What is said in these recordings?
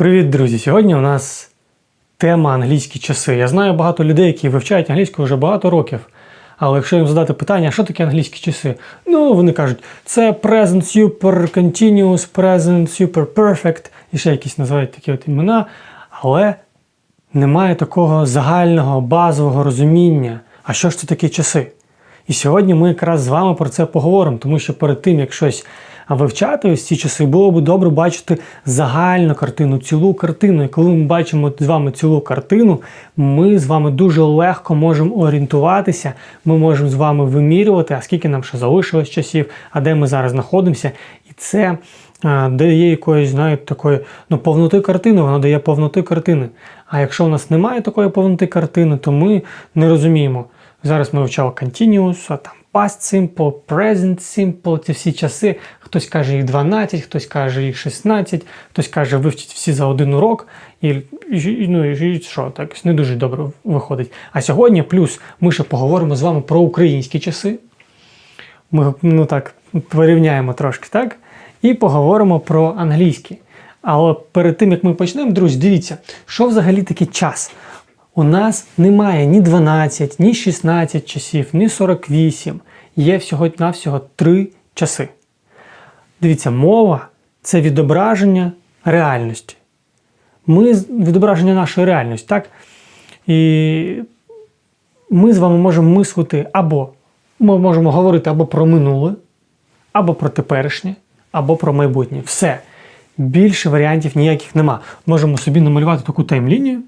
Привіт, друзі! Сьогодні у нас тема англійські часи. Я знаю багато людей, які вивчають англійську вже багато років. Але якщо їм задати питання, що таке англійські часи? Ну, вони кажуть, це present super continuous, present super perfect, і ще якісь називають такі от імена. Але немає такого загального базового розуміння, а що ж це такі часи. І сьогодні ми якраз з вами про це поговоримо, тому що перед тим, як щось вивчати ось ці часи, було б добре бачити загальну картину, цілу картину. І коли ми бачимо з вами цілу картину, ми з вами дуже легко можемо орієнтуватися, ми можемо з вами вимірювати, а скільки нам ще залишилось часів, а де ми зараз знаходимося. І це а, дає якоїсь, знаєте, такої ну, повноти картини, воно дає повноти картини. А якщо у нас немає такої повноти картини, то ми не розуміємо. Зараз ми вивчали continuous, а там past simple, present simple, ці всі часи. Хтось каже їх 12, хтось каже їх 16, хтось каже вивчить всі за один урок. І, ну, і що, так не дуже добре виходить. А сьогодні, плюс, ми ще поговоримо з вами про українські часи. Ми ну так порівняємо трошки, так? І поговоримо про англійські. Але перед тим як ми почнемо, друзі, дивіться, що взагалі таке час. У нас немає ні 12, ні 16 часів, ні 48. Є всього-навсього 3 часи. Дивіться, мова це відображення реальності. Ми відображення нашої реальності, так? І ми з вами можемо мислити або ми можемо говорити або про минуле, або про теперішнє, або про майбутнє. Все. Більше варіантів ніяких нема. Можемо собі намалювати таку таймлінію.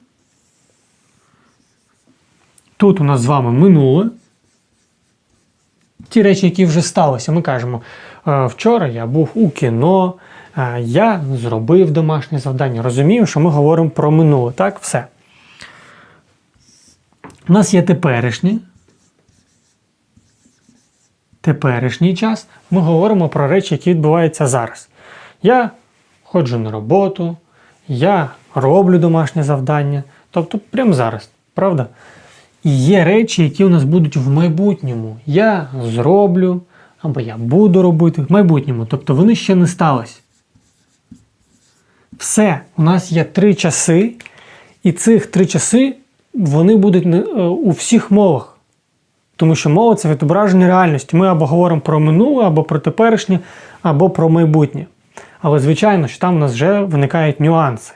Тут у нас з вами минуле. Ті речі, які вже сталися, ми кажемо, «Е, вчора я був у кіно, е, я зробив домашнє завдання. Розумію, що ми говоримо про минуле. Так, все. У нас є теперішнє. Теперішній час ми говоримо про речі, які відбуваються зараз. Я ходжу на роботу, я роблю домашнє завдання. Тобто, прямо зараз, правда? І є речі, які у нас будуть в майбутньому. Я зроблю, або я буду робити в майбутньому. Тобто вони ще не сталися. Все, у нас є три часи, і цих три часи вони будуть е, у всіх мовах. Тому що мова це відображення реальності. Ми або говоримо про минуле, або про теперішнє, або про майбутнє. Але, звичайно, що там у нас вже виникають нюанси.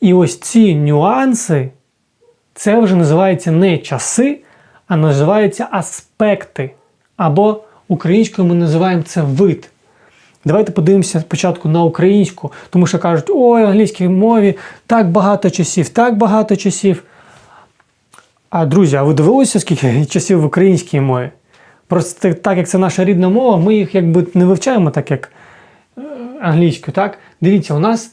І ось ці нюанси. Це вже називається не часи, а називаються аспекти. Або українською ми називаємо це вид. Давайте подивимося спочатку на українську, тому що кажуть, ой, в англійській мові так багато часів, так багато часів. А друзі, а ви дивилися, скільки часів в українській мові? Просто так як це наша рідна мова, ми їх якби не вивчаємо так, як англійською. так? Дивіться, у нас,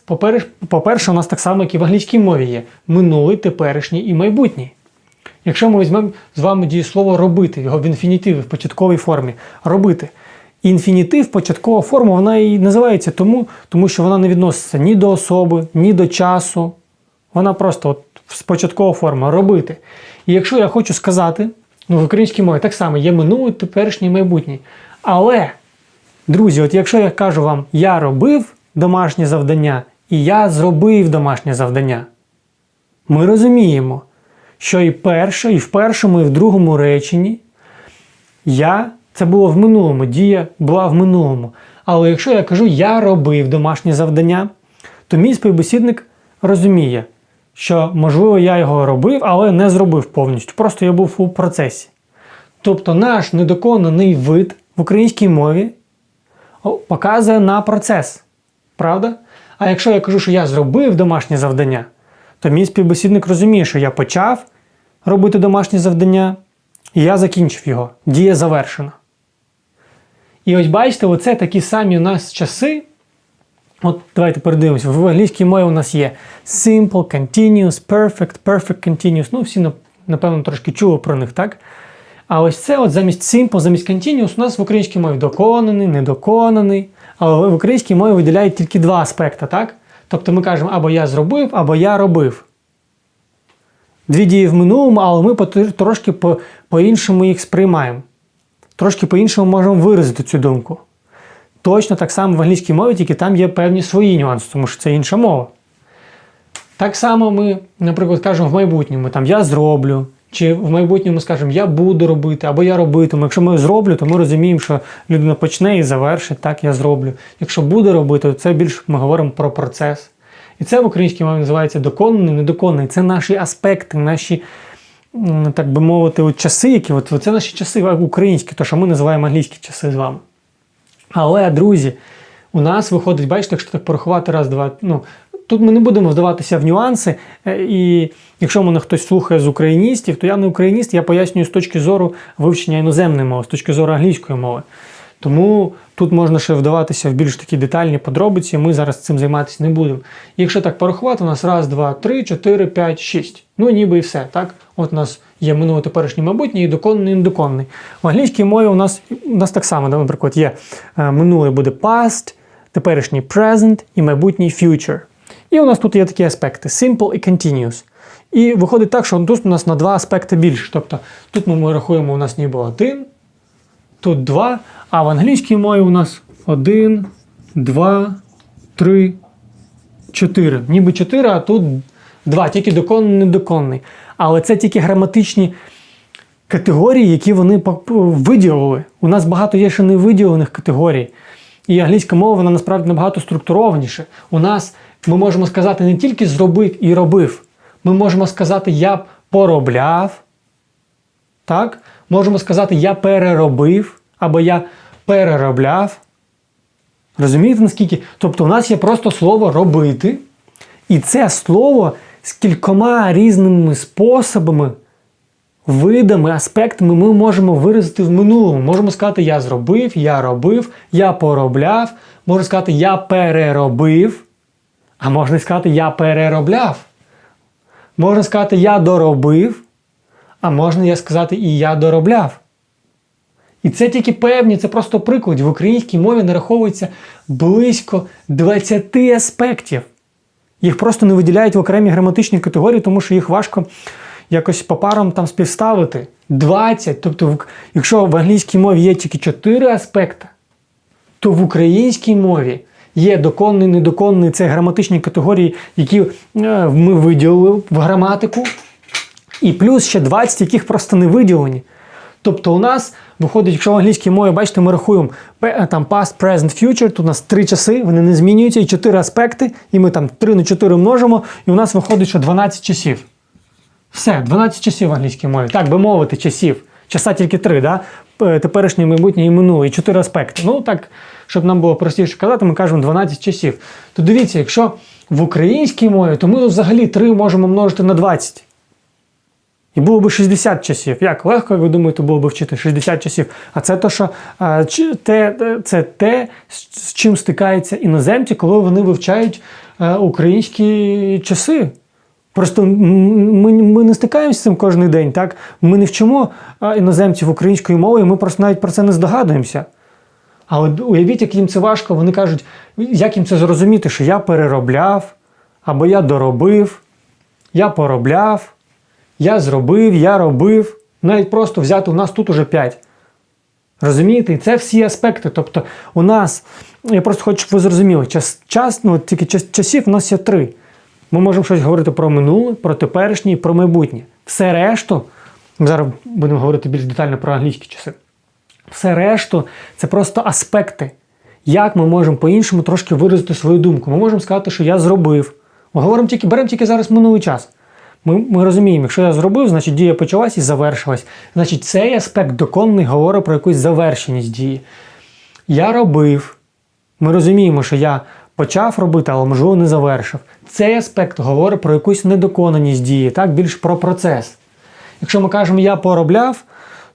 по-перше, у нас так само, як і в англійській мові є минулий, теперішній і майбутній. Якщо ми візьмемо з вами дієслово робити, його в інфінітиві, в початковій формі робити. Інфінітив, початкова форма, вона і називається тому, тому що вона не відноситься ні до особи, ні до часу. Вона просто от, початкова форма робити. І якщо я хочу сказати, ну в українській мові так само є минулий, теперішній майбутній. Але, друзі, от якщо я кажу вам я робив домашнє завдання, і я зробив домашнє завдання. Ми розуміємо, що і перше, і в першому, і в другому реченні я це було в минулому, дія була в минулому. Але якщо я кажу я робив домашнє завдання, то мій співбесідник розуміє, що, можливо, я його робив, але не зробив повністю. Просто я був у процесі. Тобто наш недоконаний вид в українській мові показує на процес. Правда? А якщо я кажу, що я зробив домашнє завдання, то мій співбесідник розуміє, що я почав робити домашнє завдання, і я закінчив його. Дія завершена. І ось бачите, оце такі самі у нас часи. От давайте передивимося. В англійській мові у нас є simple, continuous, perfect, perfect continuous. Ну, всі, напевно, трошки чули про них, так? А ось це от замість simple, замість continuous у нас в українській мові доконаний, недоконаний. Але в українській мові виділяють тільки два аспекти, так? Тобто ми кажемо або я зробив, або я робив. Дві дії в минулому, але ми трошки по-іншому їх сприймаємо. Трошки по-іншому можемо виразити цю думку. Точно так само в англійській мові, тільки там є певні свої нюанси, тому що це інша мова. Так само ми, наприклад, кажемо в майбутньому там я зроблю, чи в майбутньому скажемо я буду робити, або я робитиму. Якщо ми зроблю, то ми розуміємо, що людина почне і завершить, так я зроблю. Якщо буде робити, то це більш ми говоримо про процес. І це в українській мові називається доконаний, недоконаний. Це наші аспекти, наші, так би мовити, от часи, які от, це наші часи українські, то що ми називаємо англійські часи з вами. Але, друзі, у нас виходить, бачите, якщо так порахувати раз, два. Ну, тут ми не будемо вдаватися в нюанси. е, І якщо мене хтось слухає з україністів, то я не україніст, я пояснюю з точки зору вивчення іноземної мови, з точки зору англійської мови. Тому тут можна ще вдаватися в більш такі детальні подробиці. Ми зараз цим займатися не будемо. Якщо так порахувати, у нас раз, два, три, чотири, п'ять, шість. Ну ніби і все. Так? От у нас є минуле теперішнє майбутнє і доконний, і недоконний. В англійській мові у нас, у нас так само, наприклад, є е, минуле буде past, теперішній present і майбутній future. І у нас тут є такі аспекти: simple і continuous. І виходить так, що тут у нас на два аспекти більше. Тобто тут ми, рахуємо, у нас ніби один, тут два, а в англійській мові у нас один, два, три, чотири. Ніби чотири, а тут два, тільки доконний, недоконний. Але це тільки граматичні категорії, які вони виділили. У нас багато є ще невиділених категорій. І англійська мова вона насправді набагато структурованіше. У нас ми можемо сказати не тільки зробив і робив. Ми можемо сказати я поробляв. Так? Можемо сказати я переробив або я переробляв. Розумієте наскільки? Тобто у нас є просто слово робити, і це слово з кількома різними способами, видами, аспектами ми можемо виразити в минулому. Можемо сказати я зробив, я робив, я поробляв, можна сказати я переробив, а можна сказати я переробляв. Можна сказати я доробив, а можна я сказати і я доробляв. І це тільки певні, це просто приклад. В українській мові нараховується близько 20 аспектів. Їх просто не виділяють в окремі граматичні категорії, тому що їх важко якось по парам там співставити. 20. Тобто, якщо в англійській мові є тільки 4 аспекти, то в українській мові є доконний, недоконний, це граматичні категорії, які е, ми виділили в граматику, і плюс ще 20, яких просто не виділені. Тобто у нас виходить, якщо в англійській мові, бачите, ми рахуємо там past, present, future, тут у нас три часи, вони не змінюються, і чотири аспекти, і ми там 3 на 4 множимо, і у нас виходить, що 12 часів. Все, 12 часів в англійській мові. Так би мовити, часів. Часа тільки три, да? Теперішнє, майбутнє і минуле, і чотири аспекти. Ну так, щоб нам було простіше казати, ми кажемо 12 часів. То дивіться, якщо в українській мові, то ми взагалі 3 можемо множити на 20. І було б 60 часів. Як легко, як ви думаєте, було б вчити 60 часів. А це то, що а, те, це те, з чим стикаються іноземці, коли вони вивчають е, українські часи. Просто ми, ми не стикаємося з цим кожен день, так? Ми не вчимо а, іноземців української мови, ми просто навіть про це не здогадуємося. Але уявіть, як їм це важко, вони кажуть, як їм це зрозуміти, що я переробляв, або я доробив, я поробляв, я зробив, я робив. Навіть просто взяти у нас тут уже 5. Розумієте? І це всі аспекти. Тобто, у нас, я просто хочу, щоб ви зрозуміли, час, час ну, тільки час, часів у нас є три. Ми можемо щось говорити про минуле, про теперішнє і про майбутнє. Все решту, ми зараз будемо говорити більш детально про англійські часи. Все решту це просто аспекти. Як ми можемо по-іншому трошки виразити свою думку? Ми можемо сказати, що я зробив. Ми говоримо тільки, беремо тільки зараз минулий час. Ми, ми розуміємо, якщо я зробив, значить дія почалась і завершилась. Значить, цей аспект доконний говорить про якусь завершеність дії. Я робив. Ми розуміємо, що я почав робити, але можливо не завершив. Цей аспект говорить про якусь недоконаність дії, так більш про процес. Якщо ми кажемо я поробляв,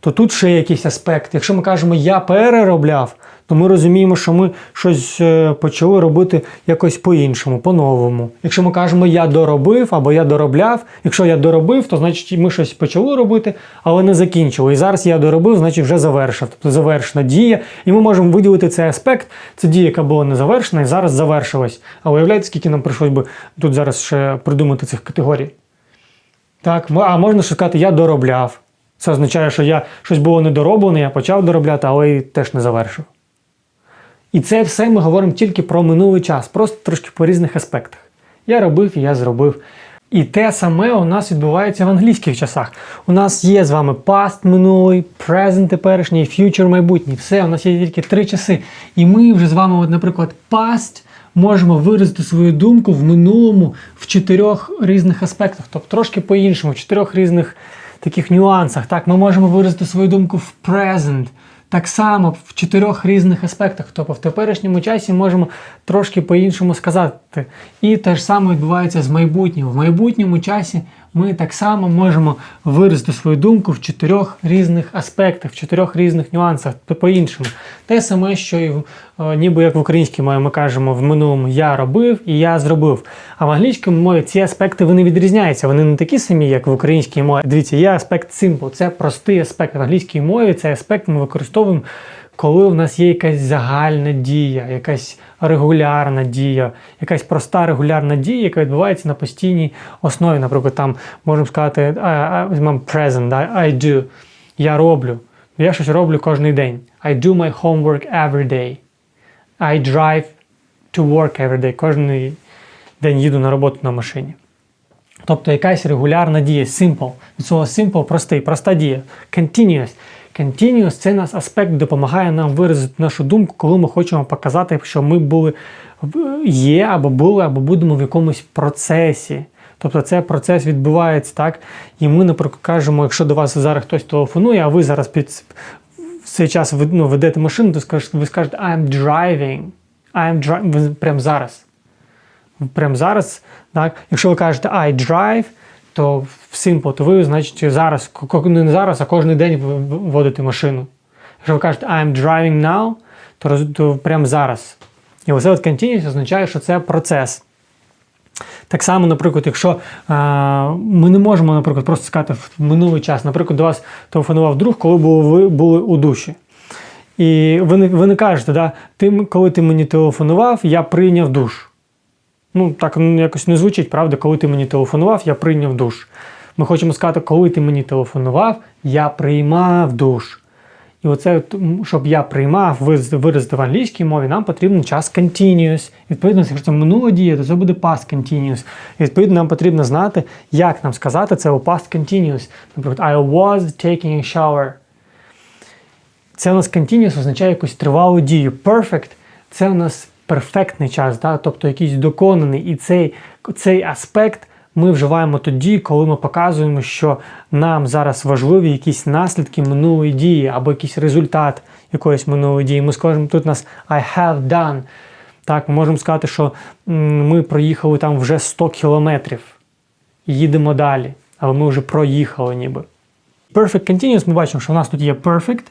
то тут ще якийсь аспект. Якщо ми кажемо я переробляв, то ми розуміємо, що ми щось е, почали робити якось по-іншому, по-новому. Якщо ми кажемо я доробив або я доробляв, якщо я доробив, то значить ми щось почали робити, але не закінчили. І зараз я доробив, значить вже завершив. Тобто завершена дія. І ми можемо виділити цей аспект. Це дія, яка була не завершена, і зараз завершилась. А уявляєте, скільки нам прийшлось би тут зараз ще придумати цих категорій? Так, а можна сказати, я доробляв. Це означає, що я щось було недороблене, я почав доробляти, але і теж не завершив. І це все ми говоримо тільки про минулий час, просто трошки по різних аспектах. Я робив і я зробив. І те саме у нас відбувається в англійських часах. У нас є з вами past минулий, present теперішній, future майбутній. Все, у нас є тільки три часи. І ми вже з вами, от, наприклад, past можемо виразити свою думку в минулому в чотирьох різних аспектах, тобто трошки по-іншому, в чотирьох різних таких нюансах. Так, ми можемо виразити свою думку в present. Так само в чотирьох різних аспектах, тобто в теперішньому часі можемо трошки по-іншому сказати. І те ж саме відбувається з майбутнім. В майбутньому часі ми так само можемо виразити свою думку в чотирьох різних аспектах, в чотирьох різних нюансах, по-іншому. Те саме, що і е, ніби як в українській мові ми кажемо в минулому я робив і я зробив. А в англійській мові ці аспекти вони відрізняються. Вони не такі самі, як в українській мові. Дивіться, є аспект simple, це простий аспект. В англійській мові цей аспект ми використовуємо. Коли в нас є якась загальна дія, якась регулярна дія, якась проста регулярна дія, яка відбувається на постійній основі. Наприклад, там можемо сказати візьмемо present, I do. Я роблю. Я щось роблю кожен день. I do my homework every day. I drive to work every day. Кожен день їду на роботу на машині. Тобто якась регулярна дія, simple. Від слова simple простий, проста дія. Continuous. Continuous – це нас аспект допомагає нам виразити нашу думку, коли ми хочемо показати, що ми були є або були, або будемо в якомусь процесі. Тобто це процес відбувається так. І ми, наприклад, кажемо, якщо до вас зараз хтось телефонує, а ви зараз під цей час ну, ведете машину, то скажете, ви скажете I'm driving. I'm driving. Прямо зараз прямо зараз. Так? Якщо ви кажете I drive, то в simple, то ви, значить, зараз, ко- не зараз, а кожен день ви в- водите машину. Якщо ви кажете I'm driving now, то, то прямо зараз. І оце от continuous означає, що це процес. Так само, наприклад, якщо е, ми не можемо, наприклад, просто сказати в минулий час, наприклад, до вас телефонував друг, коли були, ви були у душі. І ви не, ви не кажете, да, ти, коли ти мені телефонував, я прийняв душ. Ну, так якось не звучить, правда, коли ти мені телефонував, я прийняв душ. Ми хочемо сказати, коли ти мені телефонував, я приймав душ. І оце, щоб я приймав, виразити в англійській мові, нам потрібен час continuous. Відповідно, якщо це минула дія, то це буде past continuous. І відповідно, нам потрібно знати, як нам сказати це у past continuous. Наприклад, I was taking a shower. Це у нас continuous означає якусь тривалу дію. Perfect – це у нас перфектний час, да? тобто якийсь доконаний. І цей, цей аспект ми вживаємо тоді, коли ми показуємо, що нам зараз важливі якісь наслідки минулої дії або якийсь результат якоїсь минулої дії. Ми скажемо, тут у нас I have done. Так, ми можемо сказати, що ми проїхали там вже 100 кілометрів. Їдемо далі, але ми вже проїхали ніби. Perfect Continuous ми бачимо, що у нас тут є perfect,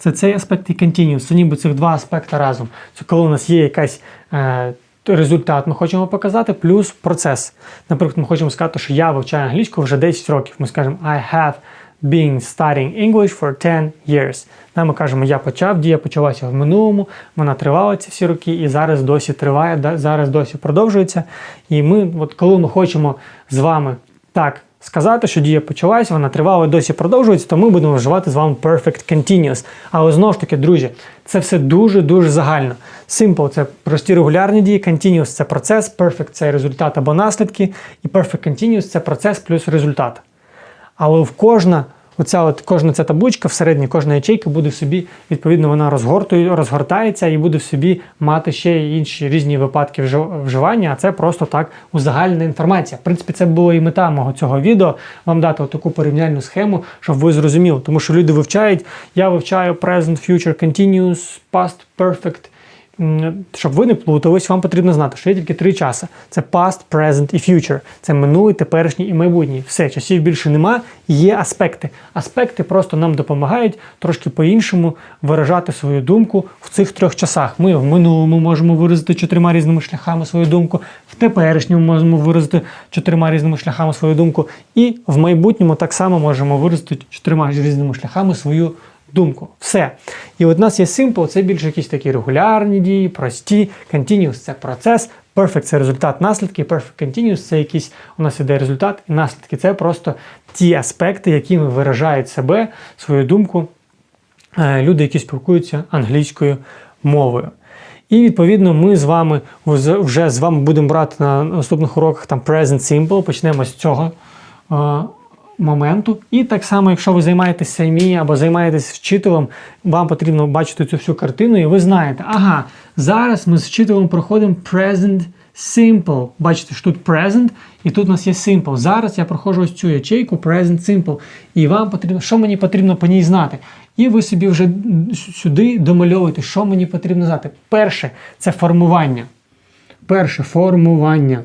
це цей аспект і continuous. Це ніби цих два аспекти разом. Це коли у нас є якийсь е, результат, ми хочемо показати, плюс процес. Наприклад, ми хочемо сказати, що я вивчаю англійську вже 10 років. Ми скажемо I have been studying English for 10 years. Нам ми кажемо, я почав, дія почалася в минулому, вона тривала ці всі роки і зараз досі триває, зараз досі продовжується. І ми, от коли ми хочемо з вами так сказати, що дія почалась, вона тривала і досі продовжується, то ми будемо вживати з вами perfect continuous. Але знову ж таки, друзі, це все дуже-дуже загально. Simple це прості регулярні дії, continuous це процес, perfect це результат або наслідки, і perfect continuous це процес плюс результат. Але в кожна, оця от, кожна ця табличка всередині, кожна ячейка буде в собі, відповідно, вона розгортує, розгортається і буде в собі мати ще інші різні випадки вжи- вживання, а це просто так узагальнена інформація. В принципі, це була і мета мого цього відео, вам дати таку порівняльну схему, щоб ви зрозуміли. Тому що люди вивчають, я вивчаю present, future, continuous, past, perfect. Щоб ви не плутались, вам потрібно знати, що є тільки три часи: це past, present і future. Це минулий, теперішній і майбутній. Все, часів більше нема. Є аспекти. Аспекти просто нам допомагають трошки по-іншому виражати свою думку в цих трьох часах. Ми в минулому можемо виразити чотирма різними шляхами свою думку, в теперішньому можемо виразити чотирма різними шляхами свою думку, і в майбутньому так само можемо виразити чотирма різними шляхами свою думку. Все. І от у нас є simple, це більше якісь такі регулярні дії, прості. Continuous – це процес. Perfect – це результат наслідки. Perfect continuous – це якийсь у нас іде результат і наслідки. Це просто ті аспекти, якими виражають себе, свою думку е, люди, які спілкуються англійською мовою. І відповідно ми з вами вже з вами будемо брати на наступних уроках там Present Simple. Почнемо з цього е, моменту. І так само, якщо ви займаєтесь самі або займаєтесь вчителем, вам потрібно бачити цю всю картину, і ви знаєте, ага, зараз ми з вчителем проходимо Present Simple. Бачите, що тут Present, і тут у нас є Simple. Зараз я проходжу ось цю ячейку Present Simple. І вам потрібно, що мені потрібно по ній знати? І ви собі вже сюди домальовуєте, що мені потрібно знати. Перше це формування. Перше формування.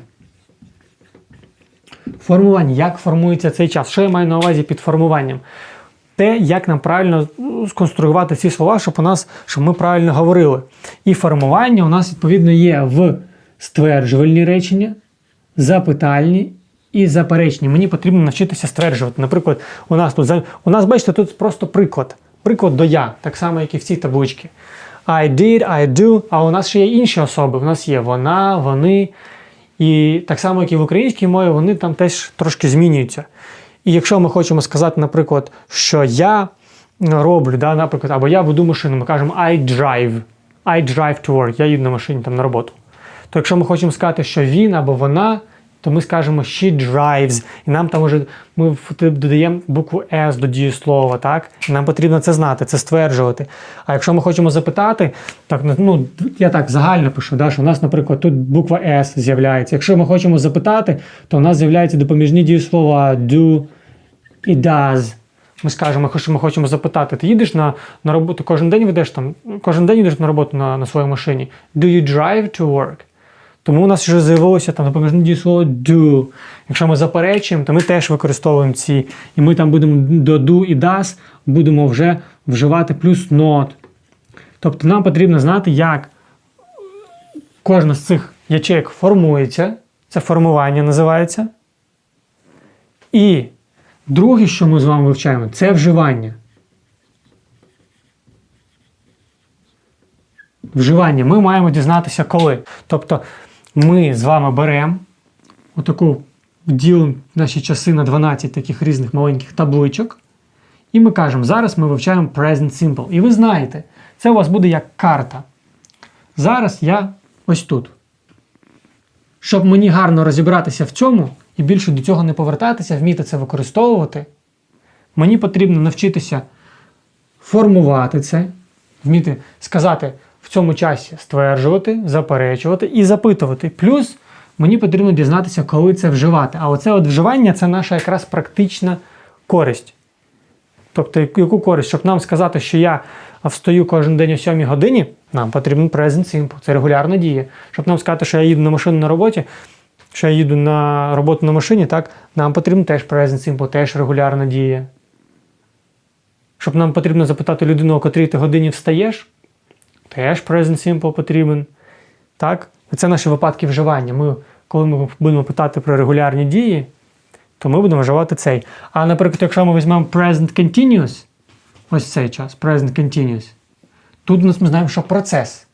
Формування. Як формується цей час? Що я маю на увазі під формуванням? Те, як нам правильно ну, сконструювати ці слова, щоб у нас, щоб ми правильно говорили. І формування у нас відповідно є в стверджувальні речення, запитальні і заперечні. Мені потрібно навчитися стверджувати. Наприклад, у нас тут у нас, бачите, тут просто приклад. Приклад до я, так само, як і в цій табличці. I did, I do, а у нас ще є інші особи. У нас є вона, вони. І так само, як і в українській мові, вони там теж трошки змінюються. І якщо ми хочемо сказати, наприклад, що я роблю, да, наприклад, або я веду машину, ми кажемо I drive. I drive to work, я їду на машині там на роботу. То якщо ми хочемо сказати, що він або вона, то ми скажемо she drives. І нам там уже ми додаємо букву S до дієслова, так? Нам потрібно це знати, це стверджувати. А якщо ми хочемо запитати, так, ну, я так загально пишу, да, що у нас, наприклад, тут буква S з'являється. Якщо ми хочемо запитати, то у нас з'являються допоміжні дієслова do і does. Ми скажемо, що ми хочемо запитати, ти їдеш на, на роботу кожен день ведеш там, кожен день їдеш на роботу на, на своїй машині. Do you drive to work? Тому у нас вже з'явилося там допоміжне дієслово do. Якщо ми заперечуємо, то ми теж використовуємо ці. І ми там будемо до do і does будемо вже вживати плюс not. Тобто нам потрібно знати, як кожна з цих ячеек формується. Це формування називається. І друге, що ми з вами вивчаємо, це вживання. Вживання ми маємо дізнатися коли. Тобто ми з вами беремо отаку ділимо наші часи на 12 таких різних маленьких табличок. І ми кажемо, зараз ми вивчаємо Present Simple. І ви знаєте, це у вас буде як карта. Зараз я ось тут. Щоб мені гарно розібратися в цьому і більше до цього не повертатися, вміти це використовувати, мені потрібно навчитися формувати це, вміти сказати в цьому часі стверджувати, заперечувати і запитувати. Плюс мені потрібно дізнатися, коли це вживати. А оце от вживання це наша якраз практична користь. Тобто, яку користь? Щоб нам сказати, що я встаю кожен день о 7 годині, нам потрібен present simple. Це регулярна дія. Щоб нам сказати, що я їду на машину на роботі, що я їду на роботу на машині, так, нам потрібен теж present simple, теж регулярна дія. Щоб нам потрібно запитати людину, о котрій ти годині встаєш, теж present simple потрібен. Так? Це наші випадки вживання. Ми, коли ми будемо питати про регулярні дії, то ми будемо вживати цей. А, наприклад, якщо ми візьмемо present continuous, ось цей час, present continuous, тут у нас ми знаємо, що процес.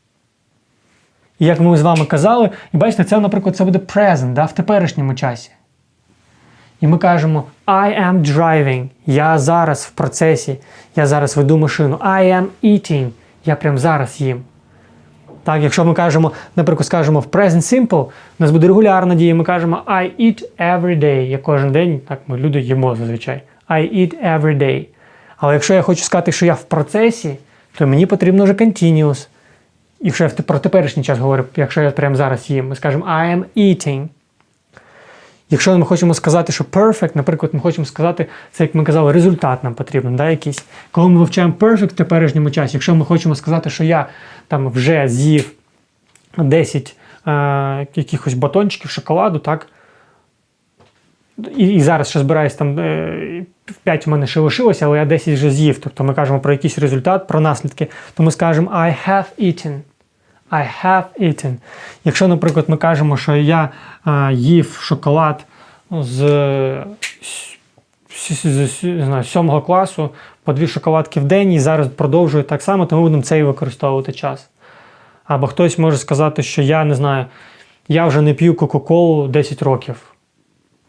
І як ми з вами казали, і бачите, це, наприклад, це буде present да, в теперішньому часі. І ми кажемо I am driving. Я зараз в процесі, я зараз веду машину. I am eating. Я прямо зараз їм. Так, якщо ми кажемо, наприклад, скажемо в present simple, у нас буде регулярна дія, ми кажемо I eat every day. Я кожен день, так ми люди їмо зазвичай. I eat every day. Але якщо я хочу сказати, що я в процесі, то мені потрібно вже continuous. Якщо я про теперішній час говорю, якщо я прямо зараз їм, ми скажемо I am eating. Якщо ми хочемо сказати, що perfect, наприклад, ми хочемо сказати, це як ми казали, результат нам потрібен, да, якийсь. Коли ми вивчаємо perfect в теперішньому часі, якщо ми хочемо сказати, що я там вже з'їв 10 е, якихось батончиків шоколаду, так. І, і зараз ще збираюсь там е, 5 у мене ще лишилося, але я 10 вже з'їв. Тобто ми кажемо про якийсь результат, про наслідки, то ми скажемо I have eaten. I have eaten. Якщо, наприклад, ми кажемо, що я е, їв шоколад з, з, з, з, знаю, 7 класу по дві шоколадки в день і зараз продовжую так само, то ми будемо цей використовувати час. Або хтось може сказати, що я не знаю, я вже не п'ю Кока-Колу 10 років.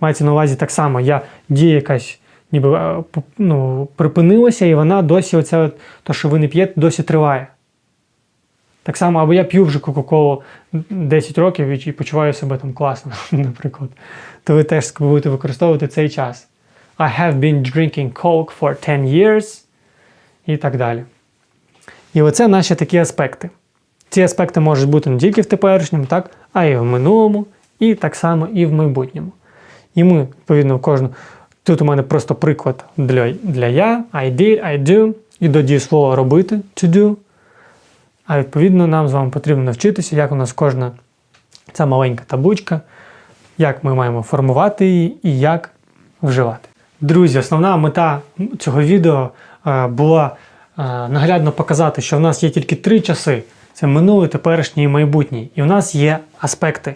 Мається на увазі так само, я дія якась ніби е, ну, припинилася, і вона досі, оце, то, що ви не п'єте, досі триває. Так само, або я п'ю вже Кока-Колу 10 років і почуваю себе там класно, наприклад. То ви теж будете використовувати цей час. I have been drinking Coke for 10 years і так далі. І оце наші такі аспекти. Ці аспекти можуть бути не тільки в теперішньому, так, а й в минулому, і так само і в майбутньому. І ми, відповідно, кожну. Тут у мене просто приклад для, для я, I did, I do, і до дієслова робити to do. А відповідно, нам з вами потрібно навчитися, як у нас кожна ця маленька табличка, як ми маємо формувати її і як вживати. Друзі, основна мета цього відео е, була е, наглядно показати, що в нас є тільки три часи: це минулий, теперішній і майбутній. І у нас є аспекти.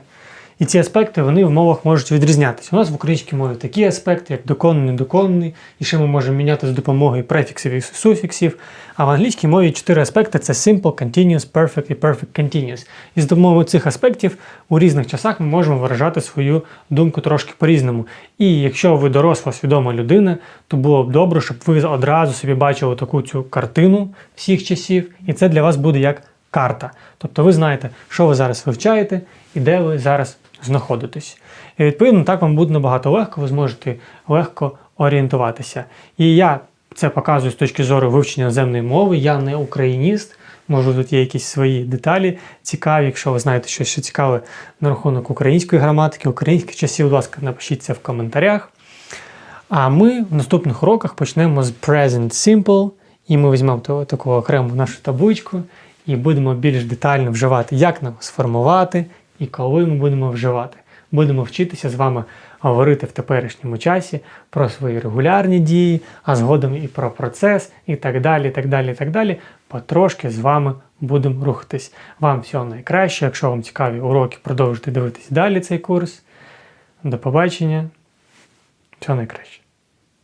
І ці аспекти вони в мовах можуть відрізнятися. У нас в українській мові такі аспекти, як доконаний, доконаний, і ще ми можемо міняти з допомогою префіксів і суфіксів. А в англійській мові чотири аспекти це simple, continuous, perfect і perfect continuous. І з допомогою цих аспектів у різних часах ми можемо виражати свою думку трошки по-різному. І якщо ви доросла, свідома людина, то було б добре, щоб ви одразу собі бачили таку цю картину всіх часів, і це для вас буде як карта. Тобто ви знаєте, що ви зараз вивчаєте і де ви зараз знаходитесь. І відповідно так вам буде набагато легко, ви зможете легко орієнтуватися. І я це показую з точки зору вивчення наземної мови. Я не україніст. Може, тут є якісь свої деталі цікаві. Якщо ви знаєте щось що цікаве на рахунок української граматики, українських часів, будь ласка, напишіть це в коментарях. А ми в наступних уроках почнемо з Present Simple, і ми візьмемо таку окрему нашу табличку і будемо більш детально вживати, як нам сформувати і коли ми будемо вживати. Будемо вчитися з вами говорити в теперішньому часі про свої регулярні дії, а згодом і про процес, і так далі. і так далі, і так далі. Потрошки з вами будемо рухатись. Вам всього найкраще. Якщо вам цікаві уроки, продовжуйте дивитись далі цей курс. До побачення. Всього найкраще.